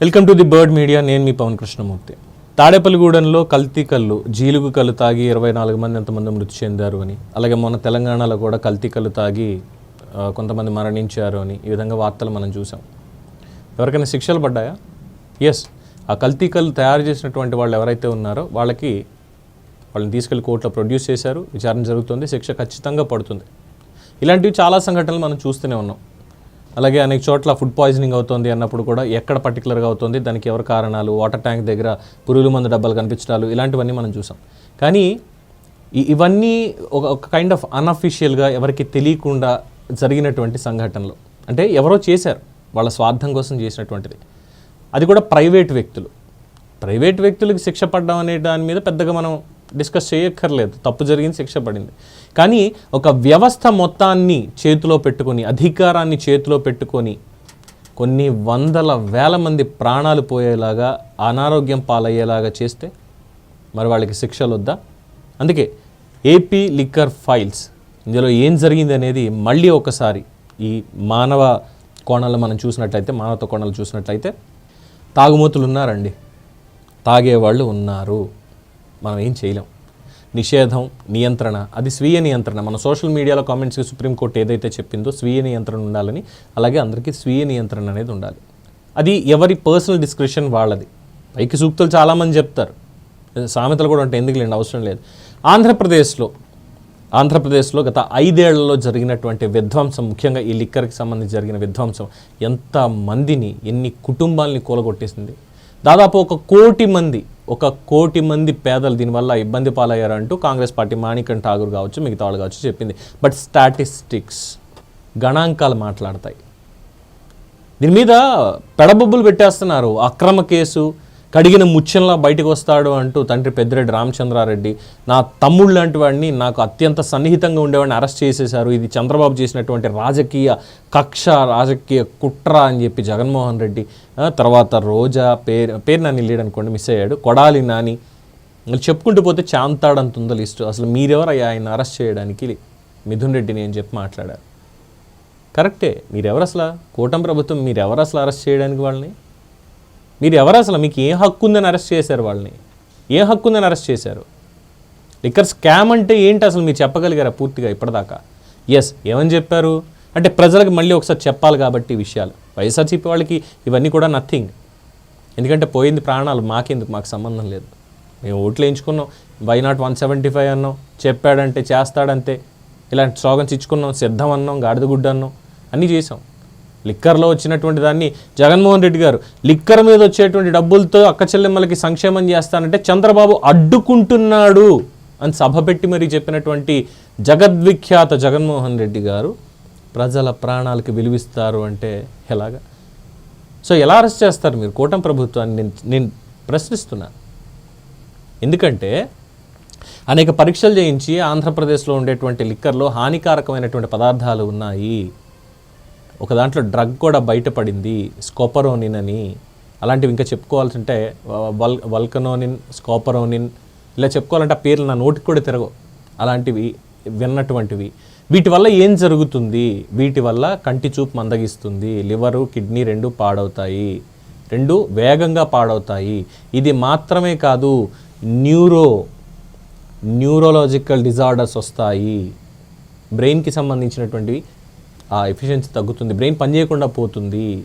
Welcome to the bird media. నేను మీ పవన్ కృష్ణమూర్తి. తాడేపల్లిగూడెంలో కల్తీ కళ్ళు జీలుగు కళ్ళు తాగి ఇరవై నాలుగు మంది ఎంతమంది మృతి చెందారు అని అలాగే మొన్న తెలంగాణలో కూడా కల్తీ కళ్ళు తాగి కొంతమంది మరణించారు అని ఈ విధంగా వార్తలు మనం చూసాం. ఎవరికైనా శిక్షలు పడ్డాయా? ఎస్ ఆ కల్తీ కళ్ళు తయారు చేసినటువంటి వాళ్ళు ఎవరైతే ఉన్నారో వాళ్ళకి వాళ్ళని తీసుకెళ్ళి కోర్టులో ప్రొడ్యూస్ చేశారు. విచారణ జరుగుతుంది. శిక్ష ఖచ్చితంగా పడుతుంది. ఇలాంటివి చాలా సంఘటనలు మనం చూస్తూనే ఉన్నాం. అలాగే అనేక చోట్ల ఫుడ్ పాయిజనింగ్ అవుతుంది అన్నప్పుడు కూడా ఎక్కడ పర్టికులర్గా అవుతుంది దానికి ఎవరు కారణాలు వాటర్ ట్యాంక్ దగ్గర పురుగుల మందు డబ్బాలు కనిపించడాలు ఇలాంటివన్నీ మనం చూసాం. కానీ ఇవన్నీ ఒక ఒక కైండ్ ఆఫ్ అన్అఫీషియల్గా ఎవరికి తెలియకుండా జరిగినటువంటి సంఘటనలు. అంటే ఎవరో చేశారు వాళ్ళ స్వార్థం కోసం చేసినటువంటిది. అది కూడా ప్రైవేట్ వ్యక్తులు. ప్రైవేట్ వ్యక్తులకు శిక్ష పడ్డం అనే దాని మీద పెద్దగా మనం డిస్కస్ చేయక్కర్లేదు. తప్పు జరిగింది శిక్ష పడింది. కానీ ఒక వ్యవస్థ మొత్తాన్ని చేతిలో పెట్టుకొని అధికారాన్ని చేతిలో పెట్టుకొని కొన్ని వందల వేల మంది ప్రాణాలు పోయేలాగా అనారోగ్యం పాలయ్యేలాగా చేస్తే మరి వాళ్ళకి శిక్షలు వద్దా? అందుకే ఏపీ లిక్కర్ ఫైల్స్ ఇందులో ఏం జరిగింది అనేది మళ్ళీ ఒకసారి ఈ మానవ కోణాలు మనం చూసినట్లయితే మానవత కోణాలు చూసినట్లయితే తాగుమూతులు ఉన్నారండి. తాగేవాళ్ళు ఉన్నారు. మనం ఏం చేయలేం. నిషేధం నియంత్రణ అది స్వీయ నియంత్రణ. మన సోషల్ మీడియాలో కామెంట్స్కి సుప్రీంకోర్టు ఏదైతే చెప్పిందో స్వీయ నియంత్రణ ఉండాలని అలాగే అందరికీ స్వీయ నియంత్రణ అనేది ఉండాలి. అది ఎవరి పర్సనల్ డిస్క్రిప్షన్ వాళ్ళది. పైకి సూక్తులు చాలామంది చెప్తారు. సామెతలు కూడా ఉంటాయి ఎందుకు లేండి అవసరం లేదు. ఆంధ్రప్రదేశ్లో ఆంధ్రప్రదేశ్లో గత ఐదేళ్ళలో జరిగినటువంటి విధ్వంసం ముఖ్యంగా ఈ లిక్కర్కి సంబంధించి జరిగిన విధ్వంసం ఎంత మందిని ఎన్ని కుటుంబాలని కూలగొట్టేసింది. దాదాపు ఒక కోటి మంది ఒక కోటి మంది పేదలు దీనివల్ల ఇబ్బంది పాలయ్యారంటూ కాంగ్రెస్ పార్టీ మాణికం ఠాగూర్ కావచ్చు మిగతా వాళ్ళు కావచ్చు చెప్పింది. బట్ స్టాటిస్టిక్స్ గణాంకాలు మాట్లాడతాయి. దీని మీద పెడబొబ్బులు పెట్టేస్తున్నారు. అక్రమ కేసు కడిగిన ముత్యంలా బయటకు వస్తాడు అంటూ తండ్రి పెద్దిరెడ్డి రామచంద్రారెడ్డి నా తమ్ముడు లాంటి వాడిని నాకు అత్యంత సన్నిహితంగా ఉండేవాడిని అరెస్ట్ చేసేశారు. ఇది చంద్రబాబు చేసినటువంటి రాజకీయ కక్ష రాజకీయ కుట్ర అని చెప్పి జగన్మోహన్ రెడ్డి తర్వాత రోజా పేరు పేరు నాని లేడు అనుకోండి మిస్ అయ్యాడు. కొడాలి నాని చెప్పుకుంటూ పోతే చాంతాడంత ఉందో లిస్టు. అసలు మీరెవరయ్యా ఆయన అరెస్ట్ చేయడానికి? మిథున్ రెడ్డిని అని చెప్పి మాట్లాడారు. కరెక్టే. మీరెవరు అసలు? కూటమి ప్రభుత్వం మీరెవరు అసలు అరెస్ట్ చేయడానికి వాళ్ళని? మీరు ఎవరు అసలు మీకు ఏ హక్కు ఉందని అరెస్ట్ చేశారు వాళ్ళని? ఏ హక్కు ఉందని అరెస్ట్ చేశారు? లిక్కర్ స్కామ్ అంటే ఏంటి అసలు మీరు చెప్పగలిగారా పూర్తిగా ఇప్పటిదాకా? ఎస్ ఏమని చెప్పారు? అంటే ప్రజలకు మళ్ళీ ఒకసారి చెప్పాలి కాబట్టి విషయాలు. వైఎస్ఆర్సీపీ వాళ్ళకి ఇవన్నీ కూడా నథింగ్ ఎందుకంటే పోయింది ప్రాణాలు మాకెందుకు? మాకు సంబంధం లేదు. మేము ఓట్లు వేయించుకున్నాం. Why not one seventy five అన్నాం. చెప్పాడంటే చేస్తాడంతే. ఇలాంటి స్లోగన్స్ ఇచ్చుకున్నాం. సిద్ధం అన్నాం. గాడిదగుడ్డ అన్నాం. అన్నీ చేసాం లిక్కర్లో వచ్చినటువంటి దాన్ని జగన్మోహన్ రెడ్డి గారు లిక్కర్ మీద వచ్చేటువంటి డబ్బులతో అక్క చెల్లెమ్మలకి సంక్షేమం చేస్తానంటే చంద్రబాబు అడ్డుకుంటున్నాడు అని సభ పెట్టి మరీ చెప్పినటువంటి జగద్విఖ్యాత జగన్మోహన్ రెడ్డి గారు ప్రజల ప్రాణాలకు విలువిస్తారు అంటే ఎలాగా? సో ఎలా అరెస్ట్ చేస్తారు మీరు? కూటమి ప్రభుత్వాన్ని నేను నేను ప్రశ్నిస్తున్నా. ఎందుకంటే అనేక పరీక్షలు చేయించి ఆంధ్రప్రదేశ్లో ఉండేటువంటి లిక్కర్లో హానికారకమైనటువంటి పదార్థాలు ఉన్నాయి. ఒక దాంట్లో డ్రగ్ కూడా బయటపడింది స్కోపరోనిన్ అని. అలాంటివి ఇంకా చెప్పుకోవాల్సి ఉంటే వల్ వల్కనోనిన్ స్కోపరోనిన్ ఇలా చెప్పుకోవాలంటే ఆ పేర్లు నా నోటికి కూడా తిరగవు. అలాంటివి విన్నటువంటివి. వీటి వల్ల ఏం జరుగుతుంది? వీటి వల్ల కంటి చూపు మందగిస్తుంది లివరు కిడ్నీ రెండు పాడవుతాయి. రెండు వేగంగా పాడవుతాయి. ఇది మాత్రమే కాదు న్యూరో న్యూరోలాజికల్ డిజార్డర్స్ వస్తాయి. బ్రెయిన్కి సంబంధించినటువంటివి. ఆ ఎఫిషియన్సీ తగ్గుతుంది బ్రెయిన్ పనిచేయకుండా పోతుంది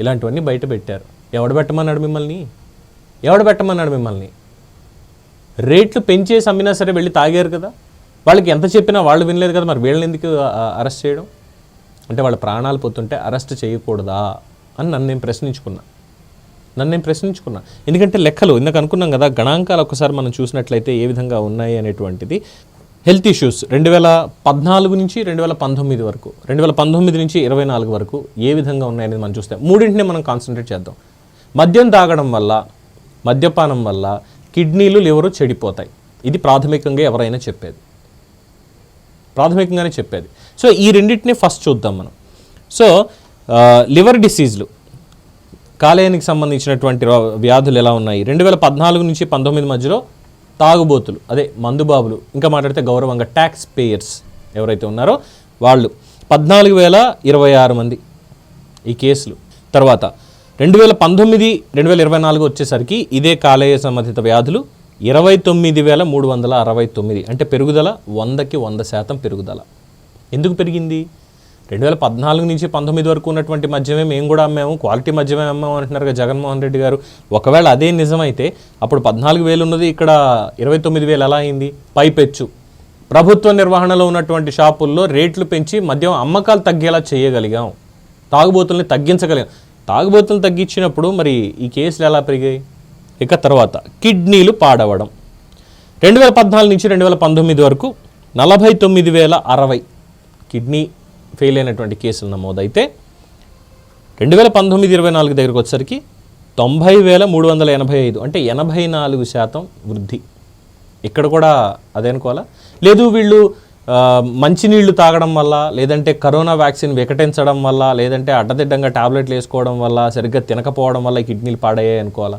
ఇలాంటివన్నీ బయట పెట్టారు. ఎవడు పెట్టమన్నాడు మిమ్మల్ని? ఎవడు పెట్టమన్నాడు మిమ్మల్ని? రేట్లు పెంచేసి అమ్మినా సరే వెళ్ళి తాగారు కదా? వాళ్ళకి ఎంత చెప్పినా వాళ్ళు వినలేదు కదా మరి వీళ్ళని ఎందుకు అరెస్ట్ చేయడం? అంటే వాళ్ళ ప్రాణాలు పోతుంటే అరెస్ట్ చేయకూడదా అని నన్ను నేను ప్రశ్నించుకున్నా. నన్ను నేను ప్రశ్నించుకున్నా. ఎందుకంటే లెక్కలు ఇందాక అనుకున్నాం కదా గణాంకాలు ఒకసారి మనం చూసినట్లయితే ఏ విధంగా ఉన్నాయి అనేటువంటిది. హెల్త్ ఇష్యూస్ రెండు వేల పద్నాలుగు నుంచి రెండు వేల పంతొమ్మిది వరకు రెండు వేల పంతొమ్మిది నుంచి ఇరవై నాలుగు వరకు ఏ విధంగా ఉన్నాయనేది మనం చూస్తే మూడింటిని మనం కాన్సన్ట్రేట్ చేద్దాం. మద్యం తాగడం వల్ల మద్యపానం వల్ల కిడ్నీలు లివరు చెడిపోతాయి. ఇది ప్రాథమికంగా ఎవరైనా చెప్పేది. ప్రాథమికంగానే చెప్పేది. సో ఈ రెండింటిని ఫస్ట్ చూద్దాం మనం. సో లివర్ డిసీజ్లు కాలేయానికి సంబంధించినటువంటి వ్యాధులు ఎలా ఉన్నాయి? రెండు వేల పద్నాలుగు నుంచి పంతొమ్మిది మధ్యలో తాగుబోతులు అదే మందుబాబులు. ఇంకా మాట్లాడితే గౌరవంగా ట్యాక్స్ పేయర్స్ ఎవరైతే ఉన్నారో వాళ్ళు. పద్నాలుగు వేల ఇరవై ఆరు మంది ఈ కేసులు. తర్వాత రెండు వేల పంతొమ్మిది రెండు వేల ఇరవై నాలుగు వచ్చేసరికి ఇదే కాలేయ సంబంధిత వ్యాధులు ఇరవై తొమ్మిది వేల మూడు వందల అరవై తొమ్మిది. అంటే పెరుగుదల వందకి వంద శాతం పెరుగుదల. ఎందుకు పెరిగింది? రెండు వేల పద్నాలుగు నుంచి పంతొమ్మిది వరకు ఉన్నటువంటి మద్యమే మేము కూడా అమ్మాము క్వాలిటీ మద్యమే అమ్మాము అంటున్నారు జగన్మోహన్ రెడ్డి గారు. ఒకవేళ అదే నిజమైతే అప్పుడు పద్నాలుగు వేలు ఉన్నది ఇక్కడ ఇరవై తొమ్మిది వేలు ఎలా అయింది? పైపెచ్చు. ప్రభుత్వ నిర్వహణలో ఉన్నటువంటి షాపుల్లో రేట్లు పెంచి మద్యం అమ్మకాలు తగ్గేలా చేయగలిగాం. తాగుబోతుల్ని తగ్గించగలిగాం. తాగుబోతులను తగ్గించినప్పుడు మరి ఈ కేసులు ఎలా పెరిగాయి? ఇక తర్వాత కిడ్నీలు పాడవడం. రెండు వేల పద్నాలుగు నుంచి రెండు వేల పంతొమ్మిది వరకు నలభై తొమ్మిది వేల అరవై కిడ్నీ ఫెయిల్ అయినటువంటి కేసులు నమోదైతే రెండు వేల పంతొమ్మిది ఇరవై నాలుగు దగ్గరకు వచ్చేసరికి తొంభై వేల మూడు వందల ఎనభై ఐదు అంటే ఎనభై నాలుగు శాతం వృద్ధి. ఇక్కడ కూడా అదే లేదు వీళ్ళు మంచినీళ్ళు తాగడం వల్ల లేదంటే కరోనా వ్యాక్సిన్ వికటించడం వల్ల లేదంటే అడ్డదిడ్డంగా టాబ్లెట్లు వేసుకోవడం వల్ల సరిగ్గా తినకపోవడం వల్ల కిడ్నీలు పాడయ్యాయి అనుకోవాలా?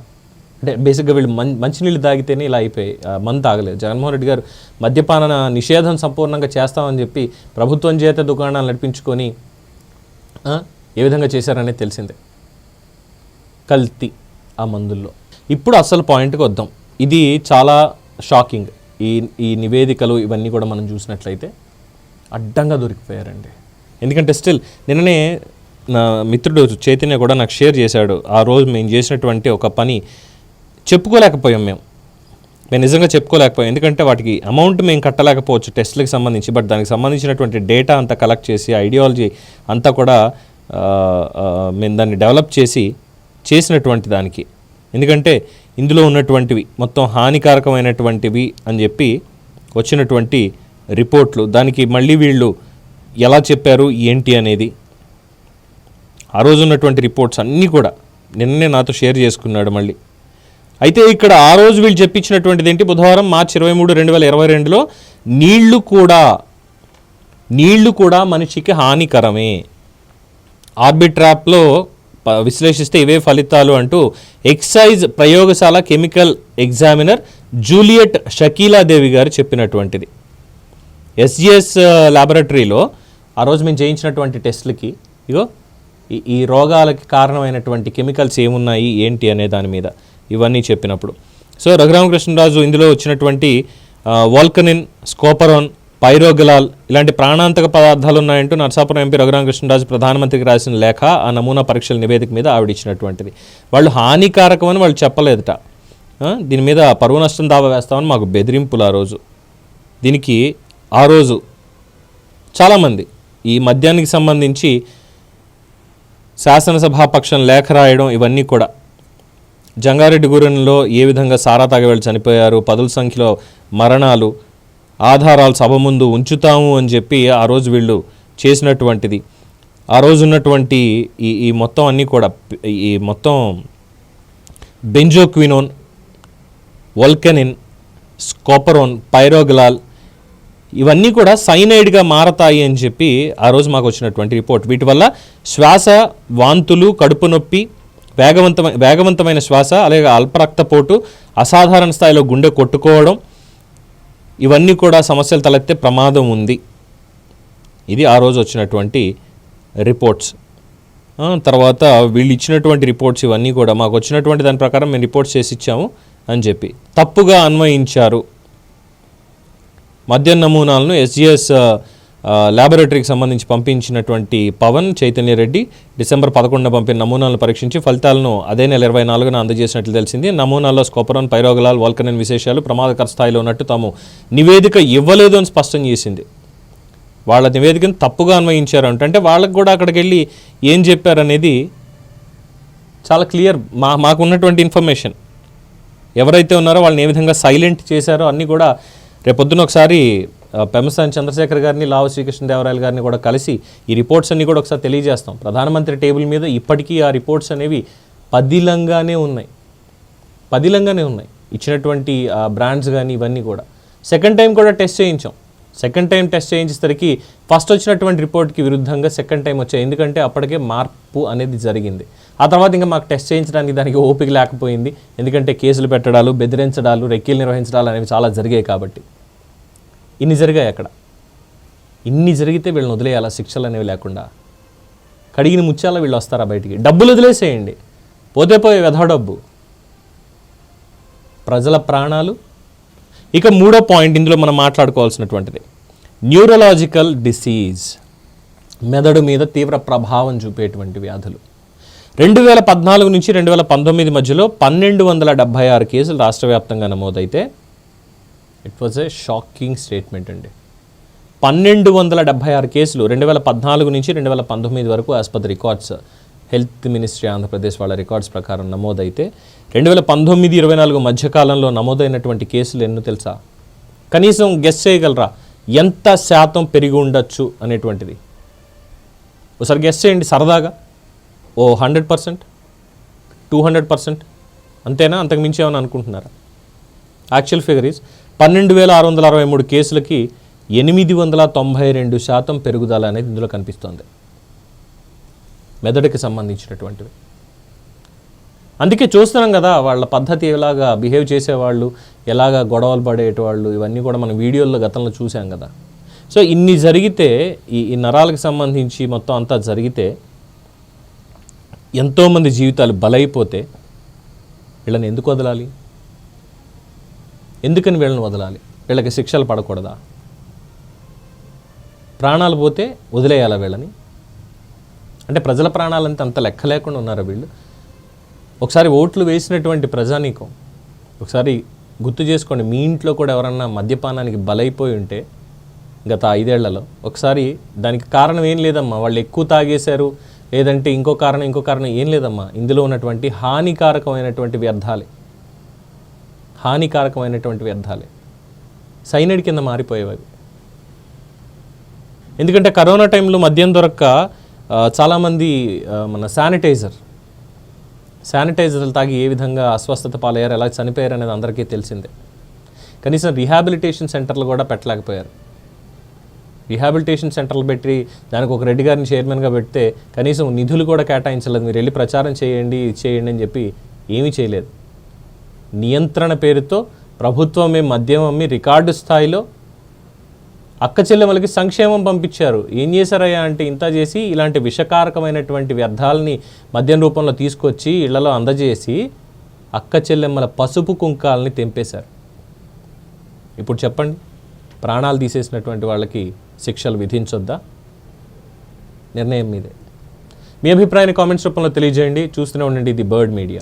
అంటే బేసిక్గా వీళ్ళు మం మంచినీళ్ళు తాగితేనే ఇలా అయిపోయి మందు తాగలేదు. జగన్మోహన్ రెడ్డి గారు మద్యపాన నిషేధం సంపూర్ణంగా చేస్తామని చెప్పి ప్రభుత్వం చేత దుకాణాలు నడిపించుకొని ఏ విధంగా చేశారనేది తెలిసిందే. కల్తీ ఆ మందుల్లో. ఇప్పుడు అసలు పాయింట్కి వద్దాం. ఇది చాలా షాకింగ్. ఈ ఈ నివేదికలు ఇవన్నీ కూడా మనం చూసినట్లయితే అడ్డంగా దొరికిపోయారండి. ఎందుకంటే స్టిల్ నిన్ననే నా మిత్రుడు చైతన్య కూడా నాకు షేర్ చేశాడు. ఆ రోజు మేము చేసినటువంటి ఒక పని చెప్పుకోలేకపోయాం మేము. మేము నిజంగా చెప్పుకోలేకపోయాం. ఎందుకంటే వాటికి అమౌంట్ మేము కట్టలేకపోవచ్చు టెస్ట్లకు సంబంధించి. బట్ దానికి సంబంధించినటువంటి డేటా అంతా కలెక్ట్ చేసి ఐడియాలజీ అంతా కూడా మేము దాన్ని డెవలప్ చేసి చేసినటువంటి దానికి. ఎందుకంటే ఇందులో ఉన్నటువంటివి మొత్తం హానికారకమైనటువంటివి అని చెప్పి వచ్చినటువంటి రిపోర్ట్లు. దానికి మళ్ళీ వీళ్ళు ఎలా చెప్పారు ఏంటి అనేది. ఆ రోజు ఉన్నటువంటి రిపోర్ట్స్ అన్నీ కూడా నిన్నే నాతో షేర్ చేసుకున్నాడు మళ్ళీ. అయితే ఇక్కడ ఆ రోజు వీళ్ళు చెప్పించినటువంటిది ఏంటి? బుధవారం మార్చి ఇరవై మూడు రెండు వేల ఇరవై రెండులో నీళ్ళు కూడా నీళ్ళు కూడా మనిషికి హానికరమే. ఆర్బిట్రాప్లో ప- విశ్లేషిస్తే ఇవే ఫలితాలు అంటూ ఎక్సైజ్ ప్రయోగశాల కెమికల్ ఎగ్జామినర్ జూలియట్ షకీలాదేవి గారు చెప్పినటువంటిది. ఎస్జిఎస్ ల్యాబొరేటరీలో ఆ రోజు మేము చేయించినటువంటి టెస్ట్లకి ఇగో ఈ- ఈ రోగాలకి కారణమైనటువంటి కెమికల్స్ ఏమున్నాయి ఏంటి అనే దాని మీద. ఇవన్నీ చెప్పినప్పుడు. సో రఘురామకృష్ణరాజు ఇందులో వచ్చినటువంటి వాల్కనిన్ స్కోపరోన్ పైరోగలాల్ ఇలాంటి ప్రాణాంతక పదార్థాలు ఉన్నాయంటూ నరసాపురం ఎంపీ రఘురామకృష్ణరాజు ప్రధానమంత్రికి రాసిన లేఖ ఆ నమూనా పరీక్షల నివేదిక మీద ఆవిడ ఇచ్చినటువంటిది వాళ్ళు హానికారకమని వాళ్ళు చెప్పలేదట. దీని మీద పరువు నష్టం దావా వేస్తామని మాకు బెదిరింపులు ఆ రోజు. దీనికి ఆ రోజు చాలామంది ఈ మద్యానికి సంబంధించి శాసనసభాపక్షం లేఖ రాయడం ఇవన్నీ కూడా జంగారెడ్డిగూడెంలో ఏ విధంగా సారా తాగవేళ్ళు చనిపోయారు పదుల సంఖ్యలో మరణాలు ఆధారాలు సభ ముందు ఉంచుతాము అని చెప్పి ఆ రోజు వీళ్ళు చేసినటువంటిది. ఆ రోజు ఉన్నటువంటి ఈ ఈ మొత్తం అన్నీ కూడా ఈ మొత్తం బెంజోక్వినోన్ వల్కెనిన్ స్కోపరోన్ పైరోగలాల్ ఇవన్నీ కూడా సైనైడ్గా మారతాయి అని చెప్పి ఆ రోజు మాకు వచ్చినటువంటి రిపోర్ట్. వీటి వల్ల శ్వాస వాంతులు కడుపు నొప్పి వేగవంతమైన వేగవంతమైన శ్వాస అలాగే అల్పరక్తపోటు అసాధారణ స్థాయిలో గుండె కొట్టుకోవడం ఇవన్నీ కూడా సమస్యలు తలెత్తే ప్రమాదం ఉంది. ఇది ఆ రోజు వచ్చినటువంటి రిపోర్ట్స్. తర్వాత వీళ్ళు ఇచ్చినటువంటి రిపోర్ట్స్ ఇవన్నీ కూడా మాకు వచ్చినటువంటి దాని ప్రకారం మేము రిపోర్ట్స్ చేసి ఇచ్చాము అని చెప్పి. తప్పుగా అన్వయించారు. మద్యం నమూనాలను ఎస్జిఎస్ ల్యాబొరేటరీకి సంబంధించి పంపించినటువంటి పవన్ చైతన్య రెడ్డి డిసెంబర్ పదకొండున పంపిన నమూనాలను పరీక్షించి ఫలితాలను అదే నెల ఇరవై నాలుగున అందజేసినట్లు తెలిసింది. నమూనాల్లో స్కోపరోన్ పైరోగలాల్ వాల్కనన్ విశేషాలు ప్రమాదకర స్థాయిలో ఉన్నట్టు తాము నివేదిక ఇవ్వలేదు అని స్పష్టం చేసింది. వాళ్ళ నివేదికను తప్పుగా అన్వయించారు అంటే. వాళ్ళకు వాళ్ళకి కూడా అక్కడికి వెళ్ళి ఏం చెప్పారనేది చాలా క్లియర్ మా మాకు ఉన్నటువంటి ఇన్ఫర్మేషన్ ఎవరైతే ఉన్నారో వాళ్ళని ఏ విధంగా సైలెంట్ చేశారో అన్నీ కూడా రేపొద్దున ఒకసారి పెమసాని చంద్రశేఖర్ గారిని లావ శ్రీకృష్ణదేవరాయలు గారిని కూడా కలిసి ఈ రిపోర్ట్స్ అన్ని కూడా ఒకసారి తెలియజేస్తాం. ప్రధానమంత్రి టేబుల్ మీద ఇప్పటికీ ఆ రిపోర్ట్స్ అనేవి పదిలంగానే ఉన్నాయి. పదిలంగానే ఉన్నాయి. ఇచ్చినటువంటి బ్రాండ్స్ కానీ ఇవన్నీ కూడా. సెకండ్ టైం కూడా టెస్ట్ చేయించాం. సెకండ్ టైం టెస్ట్ చేయించేసరికి ఫస్ట్ వచ్చినటువంటి రిపోర్ట్కి విరుద్ధంగా సెకండ్ టైం వచ్చాయి. ఎందుకంటే అప్పటికే మార్పు అనేది జరిగింది. ఆ తర్వాత ఇంకా మాకు టెస్ట్ చేయించడానికి దానికి ఓపిక లేకపోయింది. ఎందుకంటే కేసులు పెట్టడాలు బెదిరించడాలు రెక్కీలు నిర్వహించడాలు అనేవి చాలా జరిగాయి కాబట్టి. ఇన్ని జరిగాయి అక్కడ. ఇన్ని జరిగితే వీళ్ళని వదిలేయాలా? శిక్షలు అనేవి లేకుండా. కడిగిన ముత్యాల వీళ్ళు వస్తారా బయటికి? డబ్బులు వదిలేసేయండి. పోతే పోయే వెధవ డబ్బు. ప్రజల ప్రాణాలు. ఇక మూడో పాయింట్ ఇందులో మనం మాట్లాడుకోవాల్సినటువంటిది. Neurological disease. మెదడు మీద తీవ్ర ప్రభావం చూపేటువంటి వ్యాధులు. రెండు వేల పద్నాలుగు నుంచి రెండు వేల పంతొమ్మిది మధ్యలో పన్నెండు వందల డెబ్భై ఆరు కేసులు రాష్ట్ర వ్యాప్తంగా నమోదైతే it was a shocking statement అండి. పన్నెండు వందల డెబ్బై ఆరు కేసులు రెండు వేల పద్నాలుగు నుంచి రెండు వేల పంతొమ్మిది వరకు ఆసుపత్రి రికార్డ్స్ హెల్త్ మినిస్ట్రీ ఆంధ్రప్రదేశ్ వాళ్ళ రికార్డ్స్ ప్రకారం నమోదైతే రెండు వేల పంతొమ్మిది ఇరవై నాలుగు మధ్యకాలంలో నమోదైనటువంటి కేసులు ఎన్నో తెలుసా? కనీసం గెస్ చేయగలరా? ఎంత శాతం పెరిగి ఉండొచ్చు అనేటువంటిది. ఒకసారి గెస్ చేయండి సరదాగా. ఓ hundred percent? Two hundred percent? అంతేనా? అంతకు మించి ఏమైనా అనుకుంటున్నారా? యాక్చువల్ ఫిగర్ ఈస్ పన్నెండు వేల ఆరు వందల అరవై మూడు కేసులకి ఎనిమిది వందల తొంభై రెండు శాతం పెరుగుదల అనేది ఇందులో కనిపిస్తోంది. మెదడుకి సంబంధించినటువంటివి. అందుకే చూస్తున్నాం కదా వాళ్ళ పద్ధతి ఎలాగా బిహేవ్ చేసేవాళ్ళు ఎలాగా గొడవలు పడేటవాళ్ళు ఇవన్నీ కూడా మనం వీడియోల్లో గతంలో చూసాం కదా. సో ఇన్ని జరిగితే ఈ ఈ నరాలకు సంబంధించి మొత్తం అంతా జరిగితే ఎంతోమంది జీవితాలు బలైపోతే వీళ్ళని ఎందుకు వదలాలి? ఎందుకని వీళ్ళని వదలాలి? వీళ్ళకి శిక్షలు పడకూడదా? ప్రాణాలు పోతే వదిలేయాలా వీళ్ళని? అంటే ప్రజల ప్రాణాలంతా అంత లెక్క లేకుండా ఉన్నారా వీళ్ళు? ఒకసారి ఓట్లు వేసినటువంటి ప్రజానీకం ఒకసారి గుర్తు చేసుకోండి మీ ఇంట్లో కూడా ఎవరన్నా మద్యపానానికి బలైపోయి ఉంటే గత ఐదేళ్ళలో ఒకసారి దానికి కారణం ఏం లేదమ్మా? వాళ్ళు ఎక్కువ తాగేశారు లేదంటే ఇంకో కారణం ఇంకో కారణం ఏం లేదమ్మా? ఇందులో ఉన్నటువంటి హానికారకమైనటువంటి వ్యర్థాలే. హానికారకమైనటువంటి వ్యర్థాలే. సైనైడ్ కింద మారిపోయేవి ఎందుకంటే కరోనా టైంలో మద్యం దొరక్క చాలామంది మన శానిటైజర్ శానిటైజర్లు తాగి ఏ విధంగా అస్వస్థత పాలయ్యారు ఎలా చనిపోయారు అనేది అందరికీ తెలిసిందే. కనీసం రిహాబిలిటేషన్ సెంటర్లు కూడా పెట్టలేకపోయారు. రిహాబిలిటేషన్ సెంటర్లు పెట్టి దానికి ఒక రెడ్డి గారిని చైర్మన్గా పెడితే కనీసం నిధులు కూడా కేటాయించలేదు. మీరు వెళ్ళి ప్రచారం చేయండి చేయండి అని చెప్పి ఏమీ చేయలేదు. నియంత్రణ పేరుతో ప్రభుత్వమే మద్యం అమ్మి రికార్డు స్థాయిలో అక్కచెల్లెమ్మలకి సంక్షేమం పంపించారు. ఏం చేశారయ్యా అంటే ఇంత చేసి ఇలాంటి విషకారకమైనటువంటి వ్యర్థాలని మద్యం రూపంలో తీసుకొచ్చి ఇళ్ళలో అందజేసి అక్క చెల్లెమ్మల పసుపు కుంకాలని తెంపేశారు. ఇప్పుడు చెప్పండి ప్రాణాలు తీసేసినటువంటి వాళ్ళకి శిక్షలు విధించొద్దా? నిర్ణయం మీదే. మీ అభిప్రాయాన్ని కామెంట్స్ రూపంలో తెలియజేయండి. చూస్తూనే ఉండండి ఇది బర్డ్ మీడియా.